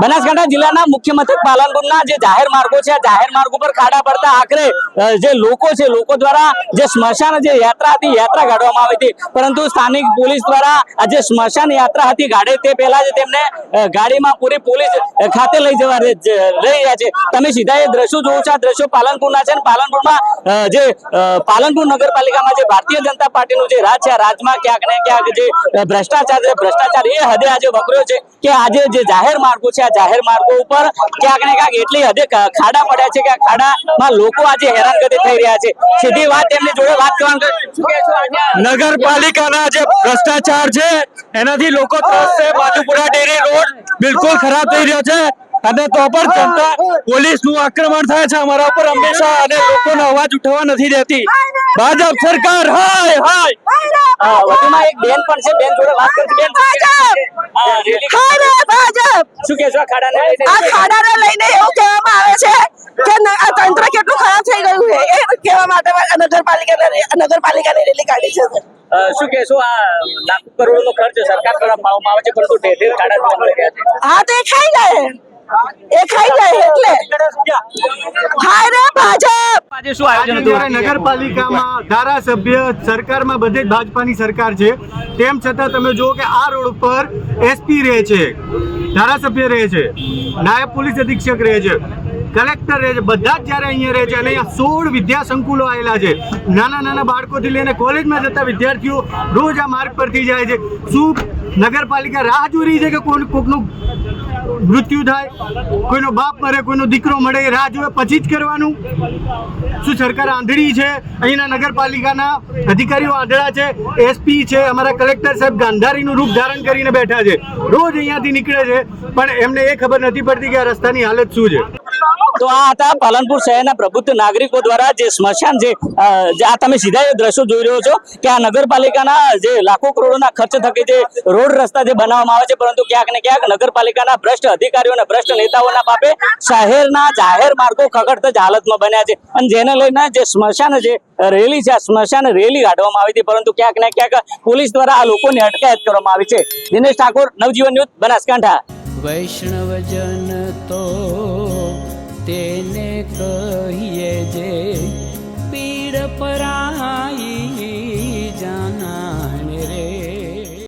બનાસકાંઠા જિલ્લાના મુખ્ય મથક પાલનપુરના જે જાહેર માર્ગો છે, આ જાહેર માર્ગ ઉપર ખાડા પડતા આખરે જે લોકો છે, લોકો દ્વારા જે સ્મશાન જે યાત્રા હતી, યાત્રા કાઢવામાં આવી હતી. પરંતુ સ્થાનિક પોલીસ દ્વારા આ જે સ્મશાન યાત્રા હતી, ગાડે તે પહેલા જ તેમને ગાડીમાં પૂરી પોલીસ ખાતે લઈ જવા લઈ રહ્યા છે. તમે સીધા એ દ્રશ્યો જોવો છો, આ દ્રશ્યો પાલનપુરના છે પાલનપુરમાં જે પાલનપુર નગરપાલિકામાં જે ભારતીય જનતા પાર્ટીનું જે રાજ છે, આ રાજમાં ક્યાંક ને ક્યાંક જે ભ્રષ્ટાચાર છે, ભ્રષ્ટાચાર એ હદે આજે વકર્યો છે કે આજે જે જાહેર માર્ગો છે આ જાહેર માર્ગો ઉપર ક્યાંક ને ક્યાંક એટલી હદે ખાડા પડ્યા છે કે આ ખાડામાં લોકો આજે હેરાનગતિ થઈ રહ્યા છે. સીધી વાત એમની જોડે વાત કરવાનું નગરપાલિકાના જે ભ્રષ્ટાચાર છે એનાથી લોકો ત્રસ્ત છે. બાજુપુરા ડેરી રોડ બિલકુલ ખરાબ થઈ રહ્યો છે. અને તો પણ જનતા પોલીસનું આક્રમણ થાય છે અમારા ઉપર હંમેશા અને લોકોનો અવાજ ઉઠાવવા નથી દેતી. ભાજપ સરકાર હાય હાય. વધુમાં એક બેન પણ છે. બેન જોડે વાત કરી બેન અરે ભાજપ. શું કહેશો ખાડાને આ ખાડાને લઈને એવું કહેવામાં આવે છે કે આ તંત્ર કેટલું ખરાબ થઈ ગયું છે એ કહેવા માટે નગરપાલિકાને નગરપાલિકાની રેલી કાઢી છે શું કહેશો આ લાખો કરોડનો ખર્ચ સરકાર દ્વારા પાડવામાં આવે છે પરંતુ ઢેર ઢેર ખાડા જોવા મળી રહ્યા છે. હા તો એ ખાઈ જાય એ ખાઈ જાય એટલે. હાય રે ભાજપ આજે શું આયોજન હતું? નગરપાલિકામાં ધારાસભ્ય સરકારમાં બધે જ ભાજપાની સરકાર છે તેમ છતાં તમે જુઓ કે આ રોડ ઉપર એસપી રહે છે ધારાસભ્ય રહે છે નાયબ પોલીસ અધિક્ષક રહે છે કલેક્ટર રહે છે બધા જ જ્યારે અહીંયા રહે છે અને અહીંયા સોળ વિદ્યા સંકુલો આવેલા છે. નાના નાના બાળકોથી લઈને કોલેજમાં જતા વિદ્યાર્થીઓ રોજ આ માર્ગ પરથી જાય છે. શું નગરપાલિકા રાહ જોઈ રહી છે કે કોઈ કોકનું મૃત્યુ થાય, કોઈનો બાપ મરે, કોઈનો દીકરો મળે એ રાહ જોવે પછી જ કરવાનું. શું સરકાર આંધળી છે? અહીંના નગરપાલિકાના અધિકારીઓ આંધળા છે, એસપી છે, અમારા કલેક્ટર સાહેબ ગાંધારીનું રૂપ ધારણ કરીને બેઠા છે. રોજ અહીંયાથી નીકળે છે, પણ એમને એ ખબર નથી પડતી કે આ રસ્તાની હાલત શું છે. તો આ હતા પાલનપુર શહેરના પ્રબુદ્ધ નાગરિકો દ્વારા જે સ્મશાન જે આ તમે સીધા એ દ્રશ્યો જોઈ રહ્યો છો કે આ નગરપાલિકાના જે લાખો કરોડોના ખર્ચ થકી જે રોડ રસ્તા જે બનાવવામાં આવે છે, પરંતુ ક્યાંક ને ક્યાંક નગરપાલિકાના ભ્રષ્ટ અધિકારીઓ અને ભ્રષ્ટ નેતાઓના પાપે શહેરના જાહેર માર્ગો ખગડતા જ હાલતમાં બન્યા છે. અને જેને લઈને જે સ્મશાન જે રેલી છે, આ સ્મશાન રેલી કાઢવામાં આવી હતી, પરંતુ ક્યાંક ને ક્યાંક પોલીસ દ્વારા આ લોકોની અટકાયત કરવામાં આવી છે. દિનેશ ઠાકોર, નવજીવન ન્યૂઝ બનાસકાંઠા. વૈષ્ણવજન તો તેને કહીએ જે પીડ પર